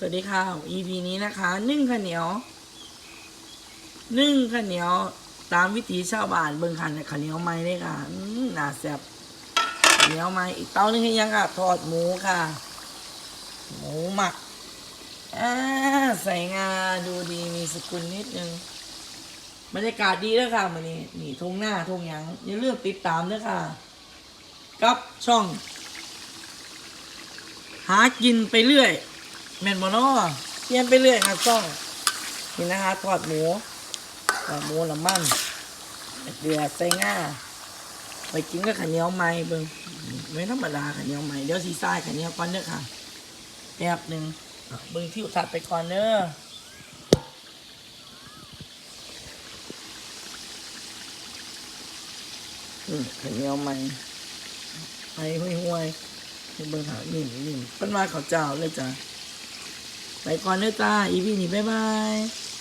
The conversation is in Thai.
สวัสดีค่ะ EP นี้นะคะนึ่งข้าวเหนียวนึ่งข้าวเหนียวตามวิถีชาวบ้านเบิ่งคันข้าวเหนียวไม้เลยค่ะอืมน่าแซ่บข้าวเหนียวไม้อีกเตาหนึงให้ยังค่ะทอดหมูค่ะ หมูหมักใส่งาดูดีมีสกุลนิดนึงบรรยากาศดีแล้วค่ะมันนี้นี่ทงหน้าทงหยังอย่าลืมติดตามด้วยค่ะกับช่อง หากินไปเรื่อย แม่นบ่เนาะเปลี่ยนไปเรื่อยครับช่อง นี่นะคะทอดหมูทอดหมูน้ำมันเดือดใส่ง่าไปกินกับข้าเหนียวใหม่เบิ่งไม่ธรรมดาข้าเหนียวใหม่เดี๋ยวสีซ้าข้าเหนียวก่อนเด้อค่ะแป๊บหนึ่งเบิ่งที่อุทัดไปก่อนเด้อข้าเหนียวใหม่ไปห้วยๆให้เบิ่งหานิ่มๆเป็นมาข้าวเจ้าเลยจ้ะ ก่อนเด้อจ้าอีพีนี้บ๊ายบาย